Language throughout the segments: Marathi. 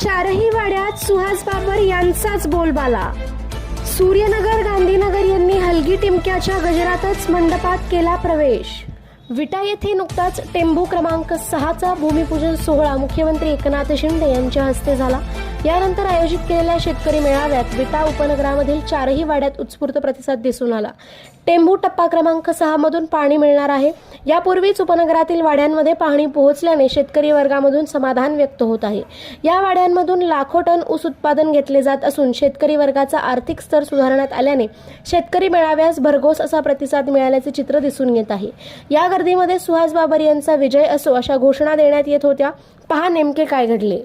चारही वाड्यात सुहास बाबर यांचाच बोलबाला. सूर्यनगर गांधीनगर यांनी हलगी टिमक्याच्या गजरातच मंडपात केला प्रवेश. विटा येथे नुकताच टेंभू क्रमांक सहाचा भूमिपूजन सोहळा मुख्यमंत्री एकनाथ शिंदे यांच्या हस्ते झाला. यानंतर आयोजित केलेल्या शेतकरी मेळाव्यात विटा उपनगरामधील चारही वाड्यात उत्स्फूर्त प्रतिसाद दिसून आला. टेंभू टप्पा क्रमांक सहा मधून पाणी मिळणार आहे. यापूर्वीच उपनगरातील वाड्यांमध्ये पाणी पोहोचल्याने शेतकरी वर्गामधून समाधान व्यक्त होत आहे. या वाड्यांमधून लाखो टन ऊस उत्पादन घेतले जात असून शेतकरी वर्गाचा आर्थिक स्तर सुधारण्यात आल्याने शेतकरी मेळाव्यास भरघोस असा प्रतिसाद मिळाल्याचे चित्र दिसून येत आहे. या गर्दीमध्ये सुहास बाबर यांचा विजय असो अशा घोषणा देण्यात येत होत्या. पहा नेमके काय घडले.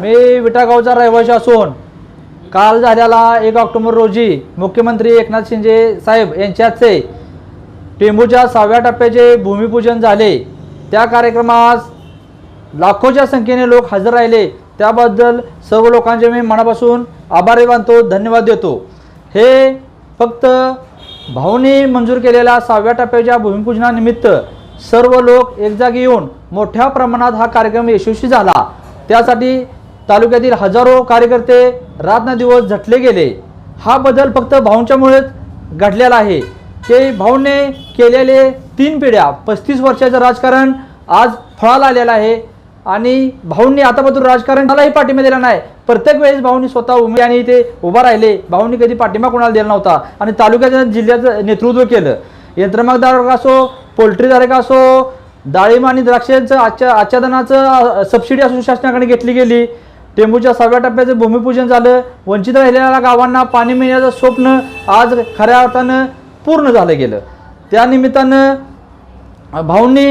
मी विटागावचा रहिवासी असून काल झालेला एक ऑक्टोबर रोजी मुख्यमंत्री एकनाथ शिंदे साहेब यांच्याचे टेंबूच्या सहाव्या टप्प्याचे भूमिपूजन झाले. त्या कार्यक्रमास लाखोच्या संख्येने लोक हजर राहिले. त्याबद्दल सर्व लोकांचे मी मनापासून आभारी मानतो धन्यवाद देतो. हे फक्त भाऊनी मंजूर केलेल्या सहाव्या टप्प्याच्या भूमिपूजनानिमित्त सर्व लोक एकजागी येऊन मोठ्या प्रमाणात हा कार्यक्रम यशस्वी झाला. त्यासाठी तालुक्यातील हजारो कार्यकर्ते रात्रदिवस झटले गेले. हा बदल फक्त भाऊंच्यामुळेच घडलेला आहे. ते भाऊने केलेले तीन पिढ्या पस्तीस वर्षाचं राजकारण आज फळाला आलेलं आहे आणि भाऊंनी आतापासून राजकारण मलाही पाठिंबा दिला नाही. प्रत्येक वेळेस भाऊंनी स्वतः उमे आणि ते उभा राहिले. भाऊंनी कधी पाठिंबा कोणाला दिला नव्हता आणि तालुक्याच्या जिल्ह्याचं नेतृत्व केलं. यंत्रमागधारक असो पोल्ट्रीधारक असो डाळिंब आणि द्राक्षांचं आच्छा आच्छादनाचं सबसिडी असू शासनाकडे घेतली गेली. टेंबूच्या सहाव्या टप्प्याचं भूमिपूजन झालं. वंचित राहिलेल्या गावांना पाणी मिळण्याचं स्वप्न आज खऱ्या अर्थानं पूर्ण झालं गेलं. त्यानिमित्तानं भाऊंनी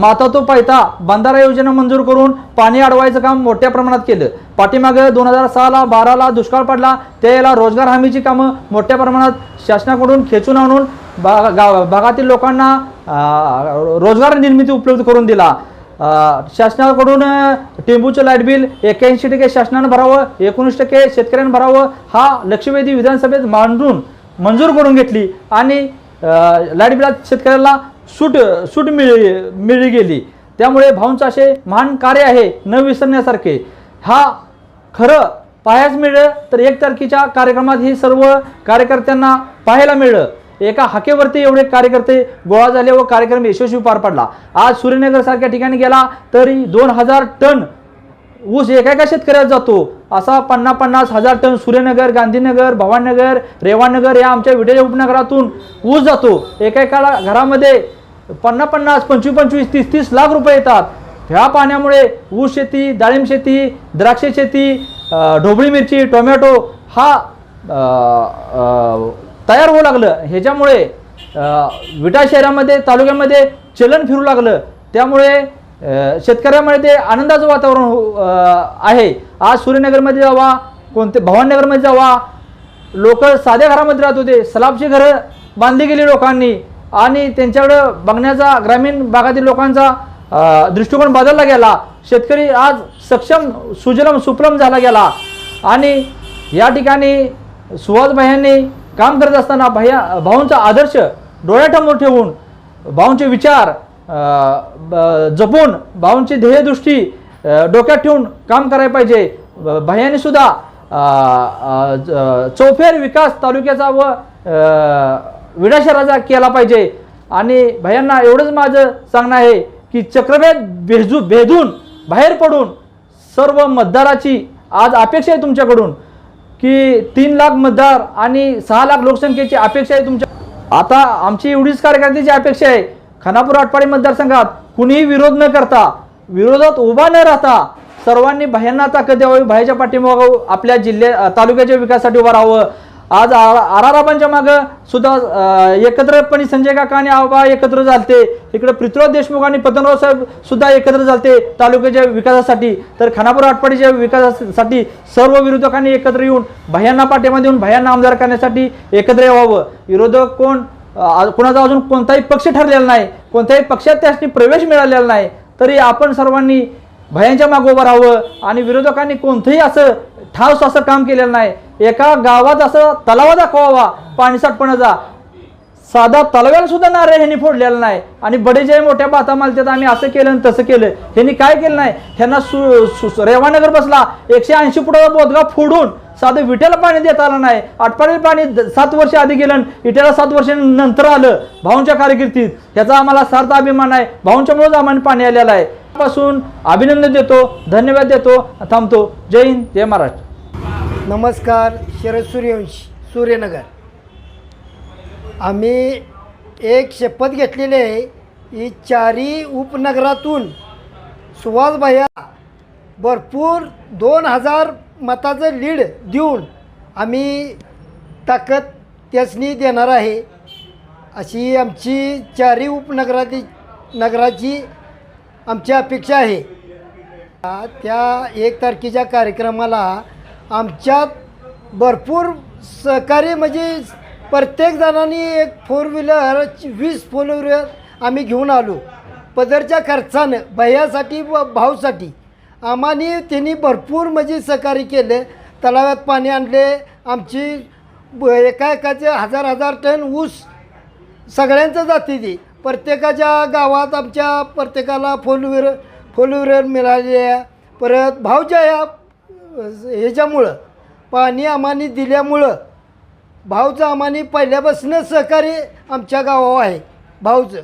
माता तो पायता बंधारा योजना मंजूर करून पाणी अडवायचं काम मोठ्या प्रमाणात केलं. पाठीमागं दोन हजार सहाला बाराला दुष्काळ पडला. त्याला रोजगार हमीची कामं मोठ्या प्रमाणात शासनाकडून खेचून आणून बा गा भागातील लोकांना रोजगार निर्मिती उपलब्ध करून दिला. शासनाकडून टेंबूचं लाइट बिल एक्याऐंशी टक्के शासनानं भरावं एकोणीस टक्के शेतकऱ्यांनी भरावं हा लक्षवेधी विधानसभेत मांडून मंजूर करून घेतली आणि लाइट बिलात शेतकऱ्याला सूट सूट मिळी मिळली गेली. त्यामुळे भाऊंचं असे महान कार्य आहे न विसरण्यासारखे. हा खरं पाहायच मिळलं तर एक तारखेच्या कार्यक्रमात ही सर्व कार्यकर्त्यांना पाहायला मिळलं. एका हाकेवरती एवढे कार्यकर्ते गोळा झाले व कार्यक्रम यशस्वी पार पडला. आज सूर्यनगर सारख्या ठिकाणी गेला तरी दोन हजार टन ऊस एका एका शेतकऱ्यात जातो. असा पन्नास पन्नास हजार टन सूर्यनगर गांधीनगर भवाननगर रेवानगर या आमच्या विटेच्या उपनगरातून ऊस जातो. एका एका घरामध्ये पन्नास पन्नास पंचवीस पंचवीस तीस तीस लाख रुपये येतात. ह्या पाण्यामुळे ऊस शेती डाळिंब शेती द्राक्ष शेती ढोबळी मिरची टोमॅटो हा तयार होऊ लागलं. ह्याच्यामुळे विटा शहरामध्ये तालुक्यामध्ये चलन फिरू लागलं. त्यामुळे शेतकऱ्यामध्ये ते आनंदाचं वातावरण हो, आहे. आज सूर्यनगरमध्ये जावा कोणते भवाननगरमध्ये जावा. लोक साध्या घरामध्ये राहत होते. सलाबची घरं बांधली गेली लोकांनी. आणि त्यांच्याकडं बघण्याचा ग्रामीण भागातील लोकांचा दृष्टिकोन बदलला गेला. शेतकरी आज सक्षम सुजलम सुप्रम झाला गेला. आणि या ठिकाणी सुहास भायांनी काम करत असताना भैया भाऊंचा आदर्श डोळ्यासमोर ठेवून भाऊंचे विचार ब- जपून भाऊंची ध्येयदृष्टी डोक्यात ठेवून काम करायला पाहिजे. ब- भैयाने सुद्धा चौफेर विकास तालुक्याचा व अ, विडा शहराचा केला पाहिजे. आणि भैयांना एवढंच माझं सांगणं आहे की चक्रभेद भेजू भेदून बाहेर पडून सर्व मतदाराची आज अपेक्षा आहे तुमच्याकडून. की तीन लाख मतदार आणि सहा लाख लोकसंख्येची अपेक्षा आहे तुमच्या आता आमची एवढीच कार्यकर्त्याची अपेक्षा आहे. खानापूर आटपाडी मतदारसंघात कुणीही विरोध न करता विरोधात उभा न राहता सर्वांनी भयांना ताकद द्यावी भयाच्या पाठीमागं आपल्या जिल्ह्या तालुक्याच्या विकासासाठी उभं राहावं. आज आराराबांच्या मागं सुद्धा एकत्रपणे संजय काका आणि आबा एकत्र झालते. इकडे पृथ्वीराज देशमुख आणि पतनराव साहेब सुद्धा एकत्र झालते तालुक्याच्या विकासासाठी. तर खानापूर आटपाडीच्या विकासासाठी सर्व विरोधकांनी एकत्र येऊन भयांना पाठिंबा देऊन भयांना आमदार करण्यासाठी एकत्र यावं. विरोधक कोण? कोणाचा अजून कोणताही पक्ष ठरलेला नाही. कोणत्याही पक्षात त्यासाठी प्रवेश मिळालेला नाही. तरी आपण सर्वांनी भयांच्या मागे उभं राहावं आणि विरोधकांनी कोणतंही असं ठावस असं काम केलेलं नाही. एका गावात असं तलावा दाखवावा पाणी साठपणाचा साधा तलाव्याला सुद्धा नारळ ह्यांनी फोडलेला नाही. आणि बडे जे मोठ्या बाता मालत्यात आम्ही असं केलं आणि तसं केलं. ह्यांनी काय केलं नाही? ह्यांना सु, सु रेवानगर बसला. एकशे ऐंशी फुटाचा बोधगा फोडून साधं विट्याला पाणी देता आलं नाही. आटपाडीला पाणी सात वर्ष आधी गेलं इट्याला सात वर्ष नंतर आलं भाऊंच्या कारकिर्दीत. ह्याचा आम्हाला सार्थ अभिमान आहे. भाऊंच्यामुळेच आम्हाला पाणी आलेलं आहे. पासून अभिनंदन देतो धन्यवाद देतो. थांबतो. जय हिंद जय महाराष्ट्र. नमस्कार शरद सूर्यवंशी सूर्यनगर. आम्ही एक शपथ घेतलेली आहे ही चारी उपनगरातून सुहासभाया भरपूर दोन हजार मताचं लीड देऊन आम्ही ताकद त्यासनी देणार आहे. अशी आमची चारी उपनगराची नगराची आमची अपेक्षा आहे. त्या एक तारखेच्या कार्यक्रमाला आमच्यात भरपूर सहकार्य म्हणजे प्रत्येक जणांनी एक फोर व्हीलर वीस फोर व्हीलर आम्ही घेऊन आलो. पदरच्या खर्चानं भैयासाठी व भाऊसाठी आम्हाने त्यांनी भरपूर म्हणजे सहकार्य केले. तलावात पाणी आणले आमची ब- एका एकाचे हजार हजार टन ऊस सगळ्यांचं जाते ती. प्रत्येकाच्या गावात आमच्या प्रत्येकाला फोर व्हीलर फोर व्हीलर मिळाली परत भाऊच्या या ह्याच्यामुळं पाणी आम्हाने दिल्यामुळं भाऊचं आम्हाने पहिल्यापासूनच सहकार्य आमच्या गावावर आहे भाऊचं.